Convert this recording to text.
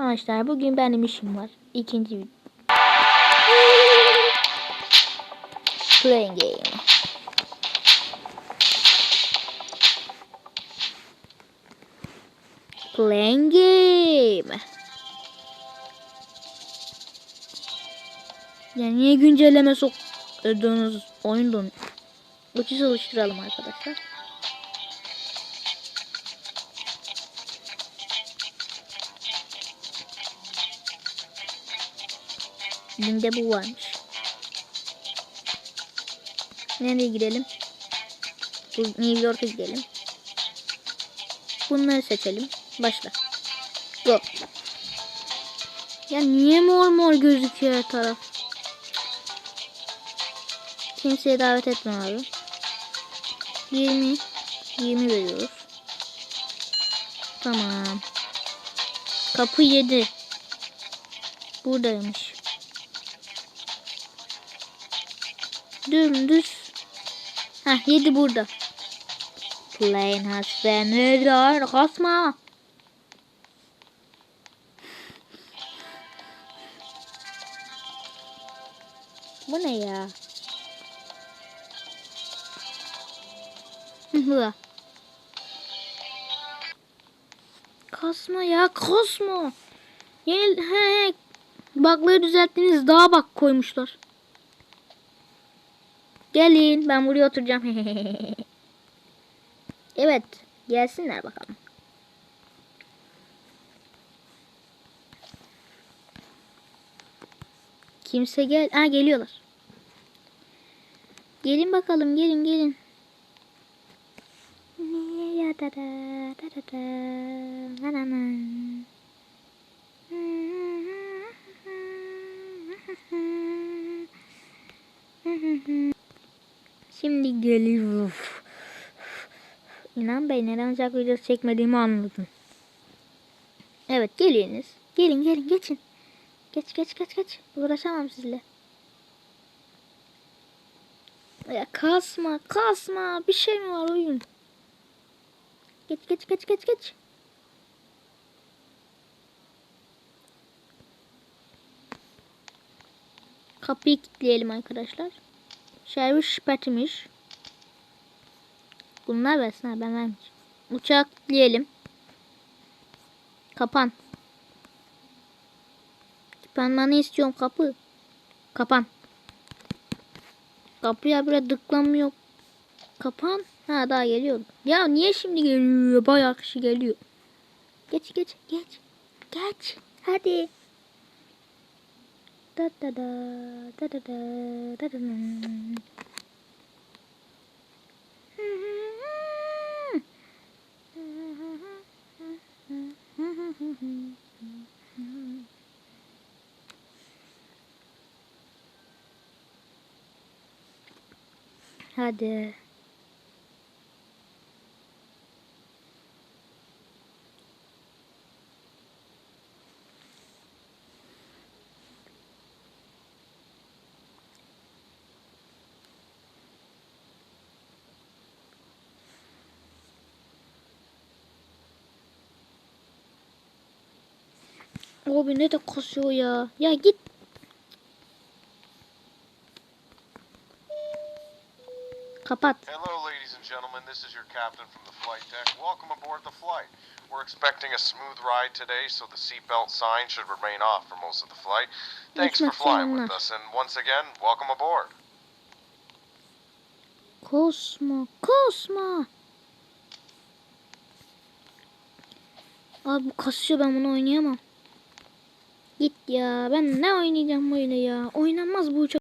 Arkadaşlar bugün benim işim var. İkinci. Playing game. Playing game. Yani niye güncelleme sok oyun donuyor. Uçu çalıştıralım arkadaşlar. Binde bu varmış. Nereye gidelim? Bu New York'a gidelim. Bunları seçelim. Başla. Go. Ya niye mor mor gözüküyor her taraf? Kimseye davet etme abi. 20 20 veriyoruz. Tamam. Kapı 7. Buradaymış. Dümdüz. Heh 7 burada. Plane has been. Kasma. Bu ne ya? Hı. Kasma ya kasma. Yeni he, he. Bakları düzelttiniz daha bak koymuşlar. Gelin ben buraya oturacağım. evet gelsinler bakalım. Kimse gel. Ha geliyorlar. Gelin bakalım gelin gelin. Ya da da da da da Şimdi geliyor. İnan Bey neden uzak videosu çekmediğimi anladım. Evet geliniz. Gelin gelin geçin. Geç geç geç geç. Uğraşamam sizle. Ya kasma kasma. Bir şey mi var oyun? Geç geç geç geç geç. Kapıyı kilitleyelim arkadaşlar. Servis şipetmiş. Bunlar versin ha ben vermeyeceğim. Uçağı kilitleyelim. Kapan. Kapanmanı istiyorum kapı. Kapan. Kapıya bile dıklanmıyor. Kapan. Ha daha geliyor. Ya niye şimdi geliyor? Bayağı kişi geliyor. Geç geç geç. Geç. Hadi. タッタダタダタダで Abi ne de kasıyor ya. Ya git. Kapat. Hello, ladies and gentlemen. This is your captain from the flight deck. Welcome aboard the flight. We're expecting a smooth ride today, so the seatbelt sign should remain off for most of the flight. Thanks for flying with us, and once again, welcome aboard. Kosma, kosma. Abi kasıyor ben bunu oynayamam. Git ya ben ne oynayacağım böyle ya. Oynanmaz bu uçak.